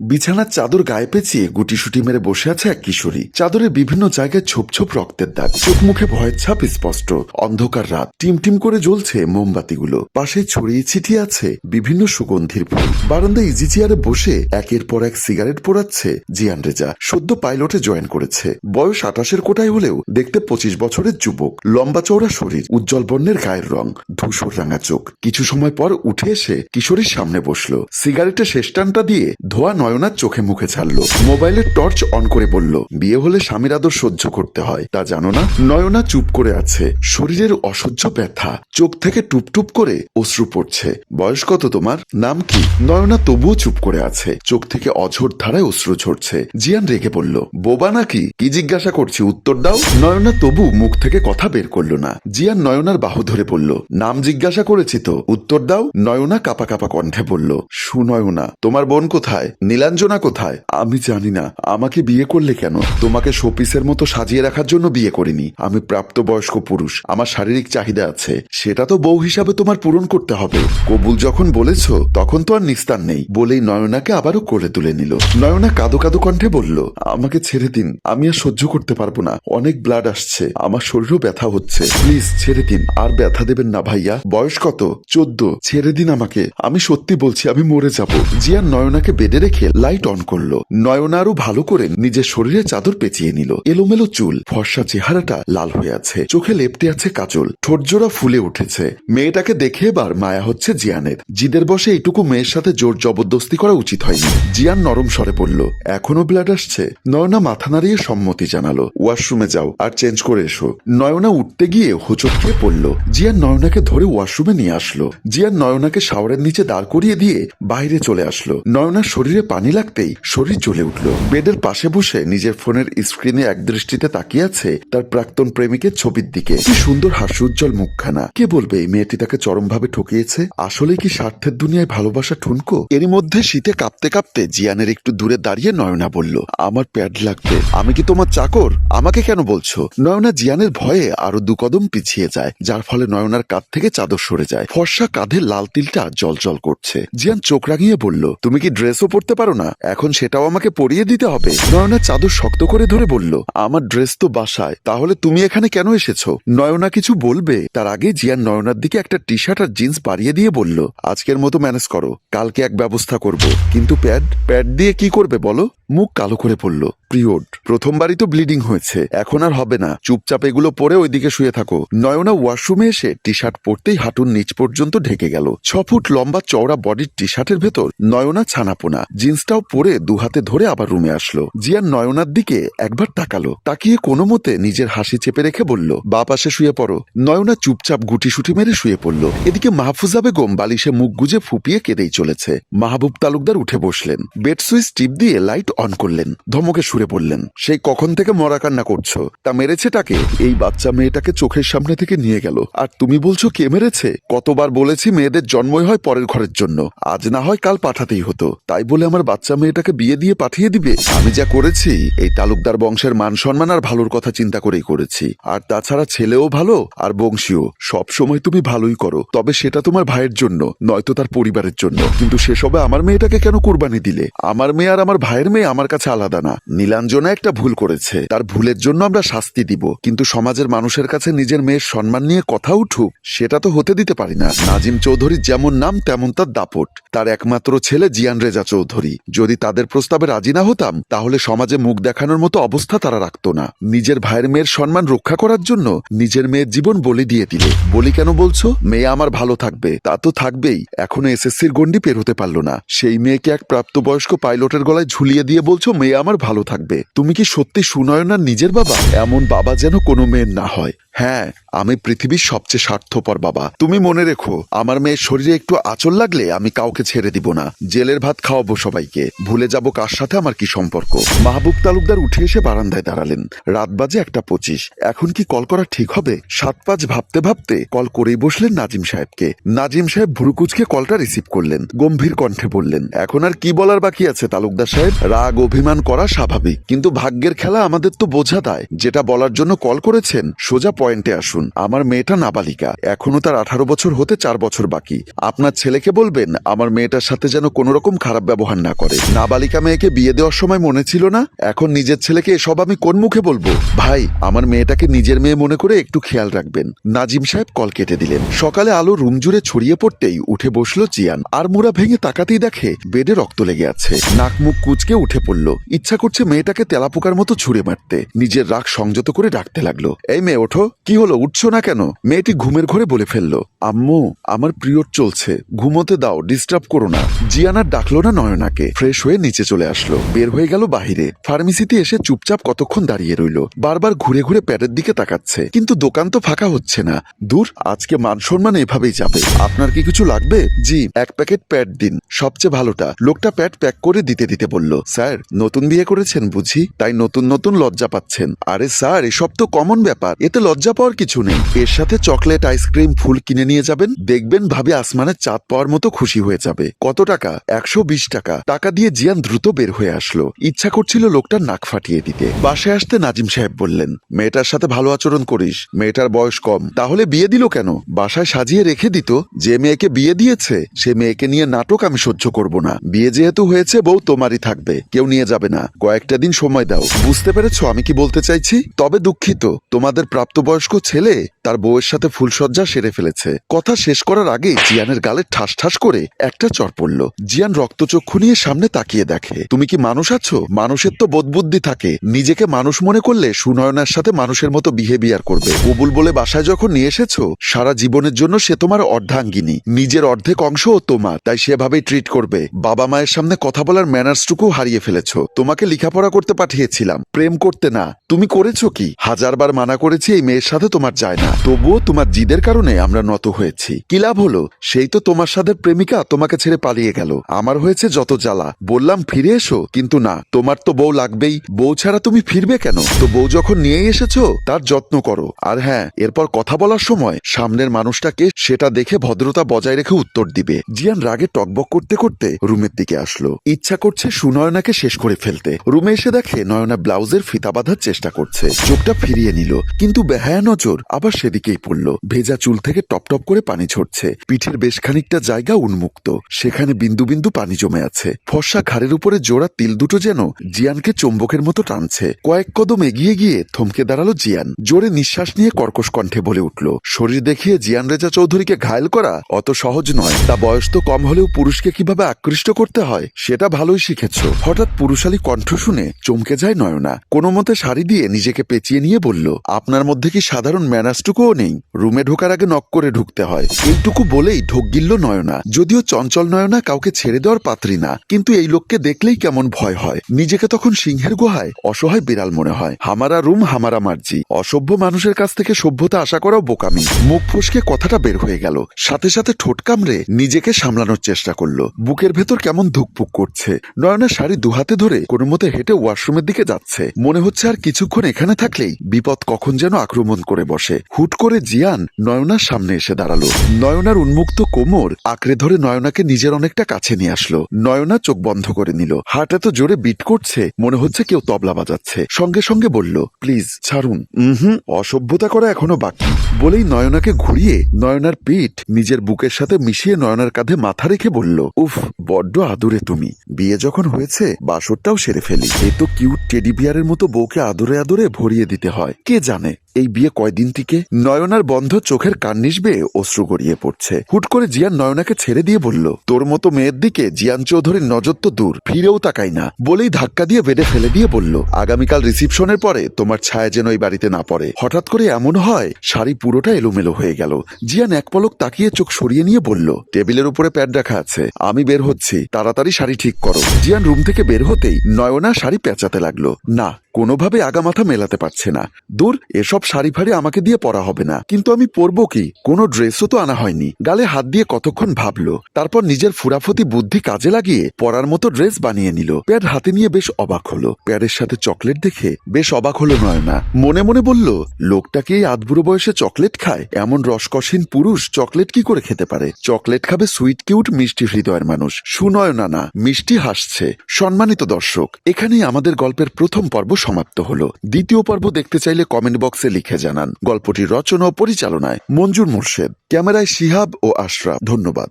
বিছানার চাদর গায়ে পেঁচিয়ে গুটিসুটি মেরে বসে আছে এক কিশোরী। চাদরের বিভিন্ন জায়গায় ছোপ ছোপ রক্তের দাগ। চোখ মুখে ভয়ের ছাপ স্পষ্ট। অন্ধকার রাত। টিম টিম করে জ্বলছে মোমবাতিগুলো। পাশে ছড়িয়ে ছিটিয়ে আছে বিভিন্ন সুগন্ধির ফুল। বারান্দায় ইজি চেয়ারে বসে একের পর এক সিগারেট পোড়াচ্ছে জিয়ান রেজা। সদ্য পাইলটে জয়েন করেছে। বয়স আটাশের কোটায় হলেও দেখতে পঁচিশ বছরের যুবক। লম্বা চওড়া শরীর, উজ্জ্বল বর্ণের গায়ের রং, ধূসর রাঙা চোখ। কিছু সময় পর উঠে এসে কিশোরীর সামনে বসল। সিগারেটের শেষ টানটা দিয়ে ধোয়া নয়নার চোখে মুখে ছাড়লো। মোবাইলের টর্চ অন করে বলল, বিয়ে হলে স্বামীর আদর সহ্য করতে হয়। তা জানো না? নয়না চুপ করে আছে। শরীরের অসহ্য ব্যথা। চোখ থেকে টুপ টুপ করে অশ্রু পড়ছে। বয়স কত তোমার? নাম কি? নয়না তবুও চুপ করে আছে। চোখ থেকে অঝোর ধারায় অশ্রু ঝরছে। জিয়ান রেগে বলল, বোবা নাকি? কি জিজ্ঞাসা করছি, উত্তর দাও? নয়না তবু মুখ থেকে কথা বের করল না। জিয়ান নয়নার বাহু ধরে বলল, নাম জিজ্ঞাসা করেছি তো, উত্তর দাও। নয়না কাপা কাপা কণ্ঠে বলল, সুনয়না, তোমার বোন কোথায়? নীলাঞ্জনা কোথায়? আমি জানি না। আমাকে বিয়ে করলে কেন? তোমাকে শোপিসের মতো সাজিয়ে রাখার জন্য বিয়ে করিনি। আমি প্রাপ্তবয়স্ক পুরুষ। আমার শারীরিক চাহিদা আছে। সেটা তো বউ হিসাবে তোমার পূরণ করতে হবে। কবুল যখন বলেছ, তখন তো আর নিস্তার নেই। বলেই নয়নাকে আবারও কোলে তুলে নিল। নয়না কাদো কাদো কণ্ঠে বলল, আমাকে ছেড়ে দিন। আমি আর সহ্য করতে পারব না। অনেক ব্লাড আসছে। আমার শরীরও ব্যথা হচ্ছে। প্লিজ ছেড়ে দিন। আর ব্যথা দেবেন না ভাইয়া। বয়স কত? চোদ্দ। ছেড়ে দিন আমাকে। আমি সত্যি বলছি, আমি মরে যাব। জিয়ান নয়নাকে বেডে রেখে লাইট অন করল। নয়না আরও ভালো করে নিজের শরীরে চাদর পেঁচিয়ে নিল। এলোমেলো চুল, ফর্সা চেহারাটা লাল হয়ে আছে। চোখে লেপটে আছে কাজল। ঠোঁটজোড়া ফুলে উঠেছে। মেয়েটাকে দেখে এবার মায়া হচ্ছে জিয়ানের। জিদের বসে এইটুকু মেয়ের সাথে জোর জবরদস্তি করা উচিত হয়নি। জিয়ান নরম স্বরে বলল, এখনও ব্লাড আসছে? নয়না মাথা নাড়িয়ে সম্মতি জানালো ওয়াশরুমে যাও আর চেঞ্জ করে এসো। নয়না উঠতে গিয়ে হোঁচট খেয়ে পড়ল। জিয়ান নয়নাকে ধরে ওয়াশরুমে নিয়ে আসলো। জিয়ান নয়নাকে শাওয়ারের নিচে দাঁড় করিয়ে দিয়ে বাইরে চলে আসলো। নয়নার শরীরে পানি লাগতেই শরীর জ্বলে উঠল। বেডের পাশে বসে নিজের ফোনের স্ক্রিনে এক দৃষ্টিতে তাকিয়ে আছে তার প্রাক্তন প্রেমিকের ছবির দিকে। কি সুন্দর হাস্যোজ্জ্বল মুখখানা। কে বলবে মেয়েটি তাকে চরমভাবে ঠকিয়েছে? আসলে কি স্বার্থের দুনিয়ায় ভালোবাসা ঠুনকো? এরই মধ্যে শীতে কাঁপতে কাঁপতে জিয়ানের একটু দূরে দাঁড়িয়ে নয়না বলল, আমার প্যাড লাগবে। আমি কি তোমার চাকর? আমাকে কেন বলছো? নয়না জিয়ানের ভয়ে আরও দু কদম পিছিয়ে যায়, যার ফলে নয়নার কাঁধ থেকে চাদর সরে যায়। ফর্সা কাঁধের লাল তিলটা জল জল করছে। জিয়ান চোখ রাঙিয়ে বলল, তুমি কি ড্রেসও পরতে পারো না। এখন সেটাও আমাকে পরিয়ে দিতে হবে। নয়না চাদর শক্ত করে ধরে বলল, আমার ড্রেস তো বাসায়, তাহলে তুমি এখানে কেন এসেছ? নয়না কিছু বলবে? তার আগে জিয়ান নয়নার দিকে একটা টি শার্ট আর জিন্স বাড়িয়ে দিয়ে বলল, আজকের মতো ম্যানেজ করো, কালকে এক ব্যবস্থা করব। কিন্তু প্যাড প্যাড দিয়ে কি করবে বলো? মুখ কালো করে পড়ল পিরিয়ড, প্রথমবারই তো ব্লিডিং হয়েছে, এখন আর হবে না। চুপচাপ এগুলো পরে ওইদিকে শুয়ে থাকো। নয়না ওয়াশরুমে এসে টি শার্ট পরতেই হাঁটুর নিচ পর্যন্ত ঢেকে গেল। ছ ফুট লম্বা চওড়া বডির টি শার্টের ভেতর নয়না ছানাপোনা জিন্সটাও পরে দু হাতে ধরে আবার রুমে আসলো। জিয়ার নয়নার দিকে একবার তাকালো। তাকিয়ে কোনো মতে নিজের হাসি চেপে রেখে বলল, বা পাশে শুয়ে পড়ো। নয়না চুপচাপ গুটি সুটি মেরে শুয়ে পড়ল। এদিকে মাহফুজা বেগম বালিশে মুখ গুজে ফুপিয়ে কেঁদেই চলেছে। মাহবুব তালুকদার উঠে বসলেন। বেড সুইচ টিপ দিয়ে লাইট অন করলেন। ধমকে সুরে বললেন সেই কখন থেকে মরা কান্না করছ? তা মেরেছে তাকে? এই বাচ্চা মেয়েটাকে চোখের সামনে থেকে নিয়ে গেল। আর তুমি বলছো কে মেরেছে? কতবার বলেছি মেয়েদের জন্মই হয় পরের ঘরের জন্য। আজ না হয় কাল পাঠাতেই হতো। তাই বলে আমার বাচ্চা মেয়েটাকে বিয়ে দিয়ে পাঠিয়ে দিবে। আমি যা করেছি, এই তালুকদার বংশের মান সম্মান আর ভালোর কথা চিন্তা করেই করেছি। আর তাছাড়া ছেলেও ভালো, আর বংশীয় সব সময় তুমি ভালোই করো। তবে সেটা তোমার ভাইয়ের জন্য, নয়তো তার পরিবারের জন্য। কিন্তু সেসবে আমার মেয়েটাকে কেন কোরবানি দিলে? আমার মেয়ে আর আমার ভাইয়ের মেয়ে আমার কাছে আলাদা না। নীলাঞ্জনা একটা ভুল করেছে। তার ভুলের জন্য আমরা শাস্তি দিব। কিন্তু সমাজের মানুষের কাছে নিজের মেয়ের সম্মান নিয়ে কথা উঠুক, সেটা তো হতে দিতে পারি না। নাজিম চৌধুরীর যেমন নাম, তেমন তার দাপট। তার একমাত্র ছেলে জিয়ান রেজা চৌধুরী। যদি তাদের প্রস্তাবে রাজি না হতাম, তাহলে সমাজে মুখ দেখানোর মতো অবস্থা তারা রাখতো না। নিজের ভাইয়ের মেয়ের সম্মান রক্ষা করার জন্য নিজের মেয়ের জীবন বলি দিয়ে দিলে। বলি কেন বলছো? মেয়ে আমার ভালো থাকবে। তা তো থাকবেই। এখনও এসএসসির গন্ডি পের হতে পারল না। সেই মেয়েকে এক প্রাপ্তবয়স্ক পাইলটের গলায় ঝুলিয়ে দিয়ে বলছো, মেয়ে আমার ভালো থাকবে। তুমি কি সত্যি সুনয়নার নিজের বাবা? এমন বাবা যেন কোনো মেয়ের না হয়। হ্যাঁ আমি পৃথিবীর সবচেয়ে স্বার্থপর বাবা। তুমি মনে রেখো, আমার মেয়ের শরীরে একটু আচল লাগলে আমি কাউকে ছেড়ে দিব না। জেলের ভাত খাওয়াবো সবাইকে। ভুলে যাব কার সাথে আমার কি সম্পর্ক। মাহবুব তালুকদার উঠে এসে বারান্দায় দাঁড়ালেন। রাত বাজে একটা পঁচিশ। এখন কি কল করা ঠিক হবে? সাত পাঁচ ভাবতে ভাবতে কল করেই বসলেন নাজিম সাহেবকে। নাজিম সাহেব ভুরুকুচকে কলটা রিসিভ করলেন। গম্ভীর কণ্ঠে বললেন, এখন আর কি বলার বাকি আছে তালুকদার সাহেব? রাগ, অভিমান করা স্বাভাবিক। কিন্তু ভাগ্যের খেলা আমাদের তো বোঝা দেয়। যেটা বলার জন্য কল করেছেন, সোজা পয়েন্টে আসুন। আমার মেয়েটা নাবালিকা। এখনও তার আঠারো বছর হতে চার বছর বাকি। আপনার ছেলেকে বলবেন, আমার মেয়েটার সাথে যেন কোনো রকম খারাপ ব্যবহার না করে। নাবালিকা মেয়েকে বিয়ে দেওয়ার সময় মনে ছিল না? এখন নিজের ছেলেকে এসব আমি কোন মুখে বলব? ভাই, আমার মেয়েটাকে নিজের মেয়ে মনে করে একটু খেয়াল রাখবেন। নাজিম সাহেব কল কেটে দিলেন। সকালে আলো রুম জুড়ে ছড়িয়ে পড়তেই উঠে বসল জিয়ান। আর মোড়া ভেঙে তাকাতেই দেখে বেডে রক্ত লেগে আছে। নাক মুখ কুচকে উঠে পড়ল। ইচ্ছা করছে মেয়েটাকে তেলাপোকার মতো ছুঁড়ে মারতে। নিজের রাগ সংযত করে ডাকতে লাগল। এই মেয়ে, ওঠো। কি হলো? উঠছো না কেন? মেয়েটি ঘুমের ঘরে বলে ফেলল, আম্মু, আমার পিরিয়ড চলছে। ঘুমোতে দাও ডিস্টার্ব করো না। জিয়ানার ডাকলো না নয়নাকে। ফ্রেশ হয়ে নিচে চলে আসলো। বের হয়ে গেল বাহিরে। ফার্মেসিতে এসে চুপচাপ কতক্ষণ দাঁড়িয়ে রইল। বারবার ঘুরে ঘুরে প্যাডের দিকে তাকাচ্ছে। কিন্তু দোকান তো ফাঁকা হচ্ছে না। দূর, আজকে মান সম্মান এভাবেই যাবে। আপনার কি কিছু লাগবে? জি, এক প্যাকেট প্যাড দিন। সবচেয়ে ভালোটা, লোকটা প্যাড প্যাক করে দিতে দিতে বলল, স্যার, নতুন বিয়ে করেছেন বুঝি? তাই নতুন নতুন লজ্জা পাচ্ছেন। আরে স্যার, এসব তো কমন ব্যাপার। এতে লজ্জা পাওয়ার কিছু নেই। এর সাথে চকলেট, আইসক্রিম, ফুল কিনে নিয়ে যাবেন। দেখবেন ভাবে আসমানের চাঁদ পাওয়ার মতো খুশি হয়ে যাবে। কত টাকা? একশো বিশ টাকা। টাকা দিয়ে জিয়ান দ্রুত বের হয়ে আসলো। ইচ্ছা করছিল লোকটার নাক ফাটিয়ে দিতে। বাসায় আসতে নাজিম সাহেব বললেন, মেয়েটার সাথে ভালো আচরণ করিস। মেয়েটার বয়স কম। তাহলে বিয়ে দিল কেন? বাসায় সাজিয়ে রেখে দিত। যে মেয়েকে বিয়ে দিয়েছে, সে মেয়েকে নিয়ে নাটক আমি সহ্য করব না। বিয়ে যেহেতু হয়েছে, বউ তোমারই থাকবে। কেউ নিয়ে যাবে না। কয়েকটা দিন সময় দাও। বুঝতে পেরেছ আমি কি বলতে চাইছি? তবে দুঃখিত। তোমাদের প্রাপ্তবয়স্ক ছেলে তার বউয়ের সাথে ফুলসজ্জা সেরে ফেলেছে। কথা শেষ করার আগে জিয়ানের গালে ঠাস ঠাস করে একটা চর পড়ল। জিয়ান রক্তচক্ষু নিয়ে সামনে তাকিয়ে দেখে, তুমি কি মানুষ আছো? মানুষের তো বোধবুদ্ধি থাকে। নিজেকে মানুষ মনে করলে সুনয়নার সাথে মানুষের মতো বিহেভিয়ার করবে। কবুল বলে বাসায় যখন নিয়ে এসেছ, সারা জীবনের জন্য সে তোমার অর্ধাঙ্গিনী। নিজের অর্ধেক অংশও তোমার, তাই সেভাবেই ট্রিট করবে। বাবা মায়ের সামনে কথা বলার ম্যানার্সটুকু হারিয়ে ফেলেছো। তোমাকে লেখাপড়া করতে পাঠিয়েছিলাম। প্রেম করতে না। তুমি করেছ কি? হাজারবার মানা করেছি এই মেয়ের সাথে তোমার যায় না। তবুও তোমার জিদের কারণে আমরা নত হয়েছি। কি লাভ হলো? সেই তো তোমার সাথে প্রেমিকা তোমাকে ছেড়ে পালিয়ে গেল। আমার হয়েছে যত জ্বালা। বললাম, ফিরে এসো। কিন্তু না, তোমার তো বউ লাগবেই। বউ ছাড়া তুমি ফিরবে কেন? তো বউ যখন নিয়ে এসেছ, তার যত্ন করো। আর হ্যাঁ এরপর কথা বলার সময় সামনের মানুষটাকে সেটা দেখে ভদ্রতা বজায় রেখে উত্তর দিবে। জিয়ান রাগে টকবক করতে করতে রুমের দিকে আসলো। ইচ্ছা করছে সুনয়নাকে শেষ করে ফেলতে। রুমে এসে দেখে নয়না ব্লাউজের ফিতা বাঁধার চেষ্টা করছে। চোখটা ফিরিয়ে নিল। কিন্তু বেহায়া নজর আবার সেদিকেই পড়ল। ভেজা চুল থেকে টপ টপ করে পানি ঝরছে। পিঠের বেশ খানিকটা জায়গা উন্মুক্ত। সেখানে বিন্দু বিন্দু পানি জমে আছে। ফর্সা ঘাড়ের উপরে জোড়া তিল দুটো যেন জিয়ানকে চুম্বকের মতো টানছে। কয়েক কদম এগিয়ে গিয়ে থমকে দাঁড়াল জিয়ান। জোরে নিঃশ্বাস নিয়ে কর্কশ কণ্ঠে বলে উঠল, শরীর দেখিয়ে জিয়ান রেজা চৌধুরীকে ঘায়ল করা অত সহজ নয়। তা বয়স তো কম হলেও পুরুষকে কীভাবে আকৃষ্ট করতে হয়, সেটা ভালোই শিখেছ। হঠাৎ পুরুষালী কণ্ঠ শুনে চমকে যায় নয়না। কোনো মতে শাড়ি দিয়ে নিজেকে পেঁচিয়ে নিয়ে বলল, আপনার মধ্যে কি সাধারণ ম্যানাসটুকুও নেই? রুমে ঢোকার আগে নক করে ঢুকতে হয়। এইটুকু বলেই ঢোক গিলল নয়না। যদিও চঞ্চল নয়না কাউকে ছেড়ে দেওয়ার পাত্রী না, কিন্তু এই লোককে দেখলেই কেমন ভয় হয়। নিজেকে তখন সিংহের গুহায় অসহায় বিড়াল মনে হয়। হামারা রুম, হামারা মার্জি। অসভ্য মানুষের কাছ থেকে সভ্যতা আশা করাও বোকামি। মুখ ফুসকে কথাটা বের হয়ে গেল। সাথে সাথে ঠোঁট কামড়ে নিজেকে সামলানোর চেষ্টা করল। বুকের ভেতর কেমন ধুকপুক করছে। নয়না শাড়ি দুহাতে ধরে কোনো মতে হেঁটে ওয়াশরুমের দিকে যাচ্ছে। মনে হচ্ছে আর কিছুক্ষণ এখানে থাকলেই বিপদ কখন যেন আক্রমণ করে বসে। হুট করে জিয়ান নয়নার সামনে এসে দাঁড়াল। নয়নার উন্মুক্ত কোমর আঁকড়ে ধরে নয়নাকে নিজের অনেকটা কাছে নিয়ে আসলো। নয়না চোখ বন্ধ করে নিল। হার্ট এত জোরে বিট করছে, মনে হচ্ছে কেউ তবলা বাজাচ্ছে। সঙ্গে সঙ্গে বলল, প্লিজ, ছাড়ুন। হুম অসভ্যতা করা এখনও বাকি। বলেই নয়নাকে ঘুরিয়ে নয়নার পিঠ নিজের বুকের সাথে মিশিয়ে নয়নার কাঁধে মাথা রেখে বলল, উফ, বড্ড আদুরে তুমি। বিয়ে যখন হয়েছে, বাসরটাও সেরে ফেলি। এ তো কিউট টেডি বিয়ারের মতো বউকে আদরে আদরে ভরিয়ে দিতে হয়। কে জানে? এই বিয়ে কয়দিন থেকে নয়নার বন্ধ চোখের কান্নিস বেয়ে অশ্রু গড়িয়ে পড়ছে। হুট করে জিয়ান নয়নাকে ছেড়ে দিয়ে বলল, তোর মতো মেয়ের দিকে জিয়ান চৌধুরীর নজর তো দূর, ফিরেও তাকাই না। বলেই ধাক্কা দিয়ে বেডে ফেলে দিয়ে বলল, আগামীকাল রিসিপশনের পরে তোমার ছায়া যেন এই বাড়িতে না পড়ে। হঠাৎ করে এমন হয়, শাড়ি পুরোটা এলোমেলো হয়ে গেল। জিয়ান এক পলক তাকিয়ে চোখ সরিয়ে নিয়ে বলল, টেবিলের উপরে প্যাড রাখা আছে, আমি বের হচ্ছি, তাড়াতাড়ি শাড়ি ঠিক করো। জিয়ান রুম থেকে বের হতেই নয়না শাড়ি পেঁচাতে লাগল। না, কোনোভাবে আগামাথা মেলাতে পারছে না। দূর, এসব শাড়ি ফাড়ি আমাকে দিয়ে পরা হবে না। কিন্তু আমি পরবো কি? কোনো ড্রেসও তো আনা হয়নি। গালে হাত দিয়ে কতক্ষণ ভাবলো। তারপর নিজের ফুরাফতি বুদ্ধি কাজে লাগিয়ে পরার মতো ড্রেস বানিয়ে নিল। প্যাড হাতে নিয়ে বেশ অবাক হলো। প্যাডের সাথে চকলেট দেখে বেশ অবাক হলো নয়না। মনে মনে বলল, লোকটাকে এই আধবুড়ো বয়সে চকলেট খায়? এমন রসকসীন পুরুষ চকলেট কি করে খেতে পারে? চকলেট খাবে সুইট, কিউট, মিষ্টি হৃদয়ের মানুষ। সুনয়না না মিষ্টি হাসছে। সম্মানিত দর্শক, এখানেই আমাদের গল্পের প্রথম পর্ব সমাপ্ত হলো। দ্বিতীয় পর্ব দেখতে চাইলে কমেন্ট বক্সে লিখে জানান। গল্পটি রচনা ও পরিচালনায় মঞ্জুর মোর্শেদ। ক্যামেরায় শিহাব ও আশরাফ। ধন্যবাদ।